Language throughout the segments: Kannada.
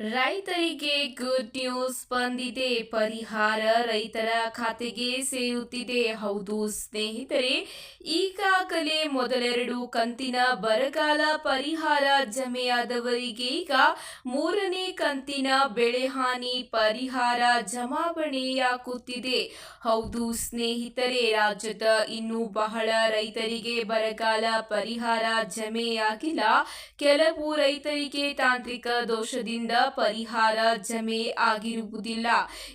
ರೈತರಿಗೆ ಗುಡ್ ನ್ಯೂಸ್ ಬಂದಿದೆ. ಪರಿಹಾರ ರೈತರ ಖಾತೆಗೆ ಸೇರುತ್ತಿದೆ. ಹೌದು ಸ್ನೇಹಿತರೆ, ಈಗಾಗಲೇ ಮೊದಲೆರಡು ಕಂತಿನ ಬರಗಾಲ ಪರಿಹಾರ ಜಮೆಯಾದವರಿಗೆ ಈಗ ಮೂರನೇ ಕಂತಿನ ಬೆಳೆಹಾನಿ ಪರಿಹಾರ ಜಮಾವಣೆಯಾಗುತ್ತಿದೆ. ಹೌದು ಸ್ನೇಹಿತರೆ, ರಾಜ್ಯದ ಇನ್ನೂ ಬಹಳ ರೈತರಿಗೆ ಬರಗಾಲ ಪರಿಹಾರ ಜಮೆಯಾಗಿಲ್ಲ. ಕೆಲವು ರೈತರಿಗೆ ತಾಂತ್ರಿಕ ದೋಷದಿಂದ ಪರಿಹಾರ ಜಮೆ ಆಗಿರುವುದಿಲ್ಲ.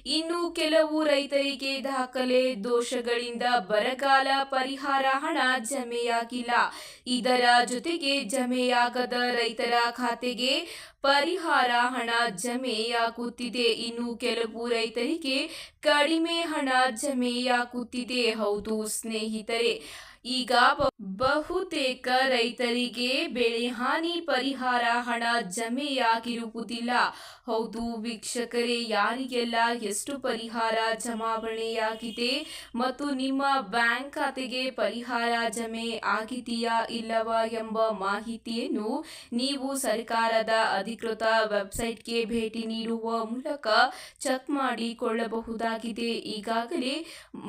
ಇನ್ನು ಕೆಲವು ರೈತರಿಗೆ ದಾಖಲೆ ದೋಷಗಳಿಂದ ಬರಗಾಲ ಪರಿಹಾರ ಹಣ ಜಮೆಯಾಗಿಲ್ಲ. ಇದರ ಜೊತೆಗೆ ಜಮೆಯಾಗದ ರೈತರ ಖಾತೆಗೆ ಪರಿಹಾರ ಹಣ ಜಮೆಯಾಗುತ್ತಿದೆ. ಇನ್ನು ಕೆಲವು ರೈತರಿಗೆ ಕಡಿಮೆ ಹಣ ಜಮೆಯಾಗುತ್ತಿದೆ. ಹೌದು, ಸ್ನೇಹಿತರೆ, ಈಗ ಬಹುತೇಕ ರೈತರಿಗೆ ಬೆಳೆ ಹಾನಿ ಪರಿಹಾರ ಹಣ ಜಮೆಯಾಗಿರುವುದಿಲ್ಲ. ಹೌದು, ವೀಕ್ಷಕರೇ, ಯಾರಿಗೆಲ್ಲ ಎಷ್ಟು ಪರಿಹಾರ ಜಮಾವಣೆಯಾಗಿದೆ ಮತ್ತು ನಿಮ್ಮ ಬ್ಯಾಂಕ್ ಖಾತೆಗೆ ಪರಿಹಾರ ಜಮೆ ಆಗಿದೆಯಾ ಇಲ್ಲವಾ ಎಂಬ ಮಾಹಿತಿಯನ್ನು ನೀವು ಸರ್ಕಾರದ ಅಧಿಕೃತ ವೆಬ್ಸೈಟ್ಗೆ ಭೇಟಿ ನೀಡುವ ಮೂಲಕ ಚೆಕ್ ಮಾಡಿಕೊಳ್ಳಬಹುದಾಗಿದೆ. ಈಗಾಗಲೇ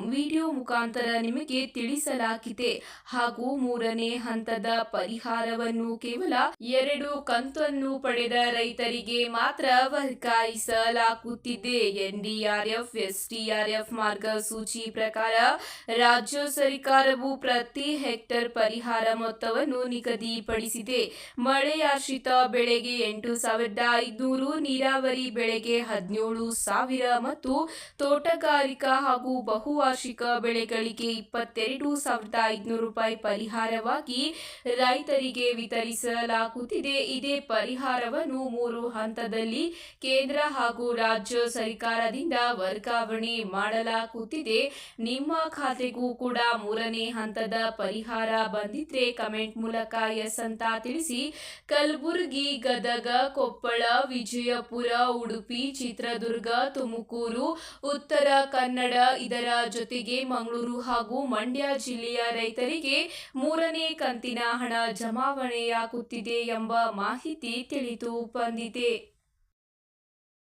ವಿಡಿಯೋ ಮುಖಾಂತರ ನಿಮಗೆ ತಿಳಿಸಲಾಗಿದೆ. ಹಾಗೂ ಮೂರನೇ ಹಂತದ ಪರಿಹಾರವನ್ನು ಕೇವಲ ಎರಡು ಕಂತನ್ನು ಪಡೆದ ರೈತರಿಗೆ ಮಾತ್ರ ವರ್ಗಾಯಿಸಲಾಗುತ್ತಿದೆ. ಎನ್ಡಿಆರ್ಎಫ್, ಎಸ್ಡಿಆರ್ಎಫ್ ಮಾರ್ಗಸೂಚಿ ಪ್ರಕಾರ ರಾಜ್ಯ ಸರ್ಕಾರವು ಪ್ರತಿ ಹೆಕ್ಟರ್ ಪರಿಹಾರ ಮೊತ್ತವನ್ನು ನಿಗದಿಪಡಿಸಿದೆ. ಮಳೆಯಾಶ್ರಿತ ಬೆಳೆಗೆ ಎಂಟು ಸಾವಿರದ ಐದುನೂರು ನೀರಾವರಿ ಬೆಳೆಗೆ ಹದಿನೇಳು ಸಾವಿರ ಮತ್ತು ತೋಟಗಾರಿಕಾ ಹಾಗೂ ಬಹುವಾರ್ಷಿಕ ಬೆಳೆಗಳಿಗೆ ಇಪ್ಪತ್ತೆರಡು ಸಾವಿರದ ಐದುನೂರು ರೂಪಾಯಿ ಪರಿಹಾರವಾಗಿ ರೈತರಿಗೆ ವಿತರಿಸಲಾಗುತ್ತಿದೆ. ಇದೇ ಪರಿಹಾರವನ್ನು ಮೂರು ಹಂತದಲ್ಲಿ ಕೇಂದ್ರ ಹಾಗೂ ರಾಜ್ಯ ಸರ್ಕಾರದಿಂದ ವರ್ಗಾವಣೆ ಮಾಡಲಾಗುತ್ತಿದೆ. ನಿಮ್ಮ ಖಾತೆಗೂ ಕೂಡ ಮೂರನೇ ಹಂತದ ಪರಿಹಾರ ಬಂದಿದ್ರೆ ಕಮೆಂಟ್ ಮೂಲಕ ಎಸ್ ಅಂತ ತಿಳಿಸಿ. ಕಲಬುರಗಿ ಗದಗ ಕೊಪ್ಪಳ, ವಿಜಯಪುರ, ಉಡುಪಿ, ಚಿತ್ರದುರ್ಗ, ತುಮಕೂರು, ಉತ್ತರ ಕನ್ನಡ ಇದರ ಜೊತೆಗೆ ಮಂಗಳೂರು ಹಾಗೂ ಮಂಡ್ಯ ಜಿಲ್ಲೆಯ ರೈತರಿಗೆ ಮೂರನೇ ಕಂತಿನ ಹಣ ಜಮಾವಣೆಯಾಗುತ್ತಿದೆ ಎಂಬ ಮಾಹಿತಿ ತಿಳಿದು ಬಂದಿದೆ.